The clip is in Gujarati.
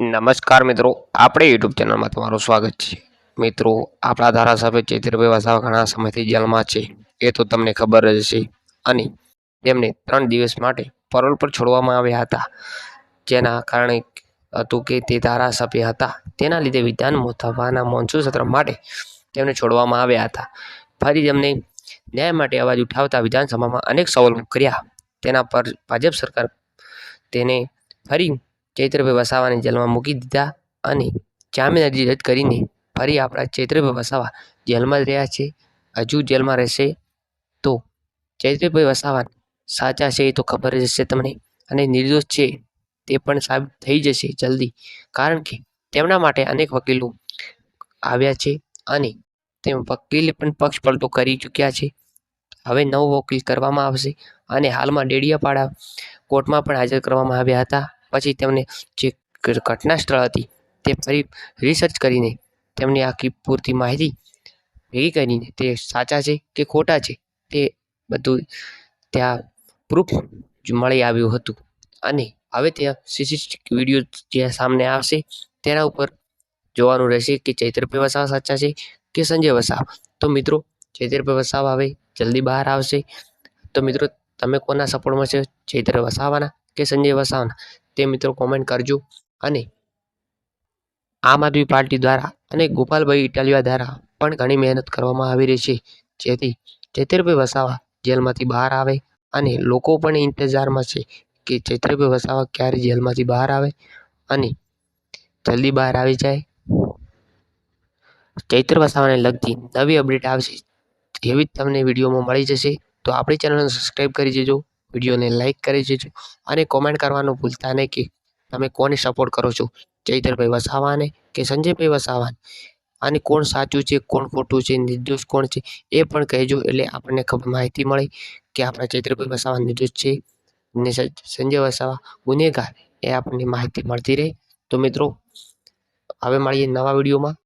નમસ્કાર મિત્રો, આપણે યુટ્યુબ ચેનલમાં તમારું સ્વાગત છે. મિત્રો, આપણા ધારાસભ્ય ચૈત્રભાઈ વસાવા ઘણા સમયથી જેલમાં છે, એ તો તમને ખબર જ હશે. અને તેમને ત્રણ દિવસ માટે પરોલ પર છોડવામાં આવ્યા હતા, જેના કારણે હતું કે તે ધારાસભ્ય હતા. તેના લીધે વિધાનસભાના મોન્સૂન સત્ર માટે તેમને છોડવામાં આવ્યા હતા. ફરી તેમને ન્યાય માટે અવાજ ઉઠાવતા વિધાનસભામાં અનેક સવાલો કર્યા. તેના પર ભાજપ સરકાર તેને ફરી ચૈત્રભાઈ વસાવાને જેલમાં મૂકી દીધા અને જામીન અરજી રદ કરીને ફરી આપણા ચૈત્રભાઈ વસાવા જેલમાં જ રહ્યા છે. હજુ જેલમાં રહેશે તો ચૈત્રભાઈ વસાવા સાચા છે એ તો ખબર જ હશે તમને અને નિર્દોષ છે તે પણ સાબિત થઈ જશે જલ્દી. કારણ કે તેમના માટે અનેક વકીલો આવ્યા છે અને તે વકીલે પણ પક્ષ પલટો કરી ચૂક્યા છે. હવે નવો વકીલ કરવામાં આવશે અને હાલમાં ડેડિયાપાડા કોર્ટમાં પણ હાજર કરવામાં આવ્યા હતા. પછી તેમને જે ઘટના સ્થળ હતી તે ફરી રિસર્ચ કરીને તેમની આખી પૂરતી માહિતી ભેગી કરીને તે સાચા છે કે ખોટા છે તે બધું ત્યાં પ્રૂફ મળી આવ્યું હતું. અને હવે ત્યાં સીસીટીવી વીડિયો જે સામને આવશે તેના ઉપર જોવાનું રહેશે કે ચૈત્રભાઈ વસાવા સાચા છે કે સંજય વસાવા. તો મિત્રો ચૈત્રભાઈ વસાવા હવે જલ્દી બહાર આવશે. તો મિત્રો, તમે કોના સપોર્ટમાં છે? ચૈત્ર વસાવાના? કે સંજય વસાવાના તે મિત્રો કોમેન્ટ કરજો. અને આમ આદમી પાર્ટી દ્વારા અને ગોપાલભાઈ ઇટાલિયા દ્વારા પણ ઘણી મહેનત કરવામાં આવી રહી છે. જેથી ચૈત્રભાઈ વસાવા જેલમાંથી બહાર આવે અને લોકો પણ ઇંતજારમાં છે કે ચૈત્રભાઈ વસાવા ક્યારે જેલમાંથી બહાર આવે અને જલ્દી બહાર આવી જાય. ચૈત્ર વસાવાને લગતી નવી અપડેટ આવશે એવી જ તમને વિડીયોમાં મળી જશે. તો આપણી ચેનલને સબસ્ક્રાઈબ કરી દેજો. વિડીયોને લાઈક કરી દેજો અને કોમેન્ટ કરવાનું ભૂલતા નહીં કે તમે કોને સપોર્ટ કરો છો? ચૈતરભાઈ વસાવાને કે સંજયભાઈ વસાવાને? અને કોણ સાચું છે, કોણ ખોટું છે, નિર્દોષ કોણ છે, એ પણ કહેજો એટલે આપણને ખબર માહિતી મળે કે આપણા ચૈત્રભાઈ વસાવા નિર્દોષ છે ને સંજય વસાવા ગુનેગાર, એ આપણને માહિતી મળતી રહે. તો મિત્રો, હવે મળીએ નવા વિડીયોમાં.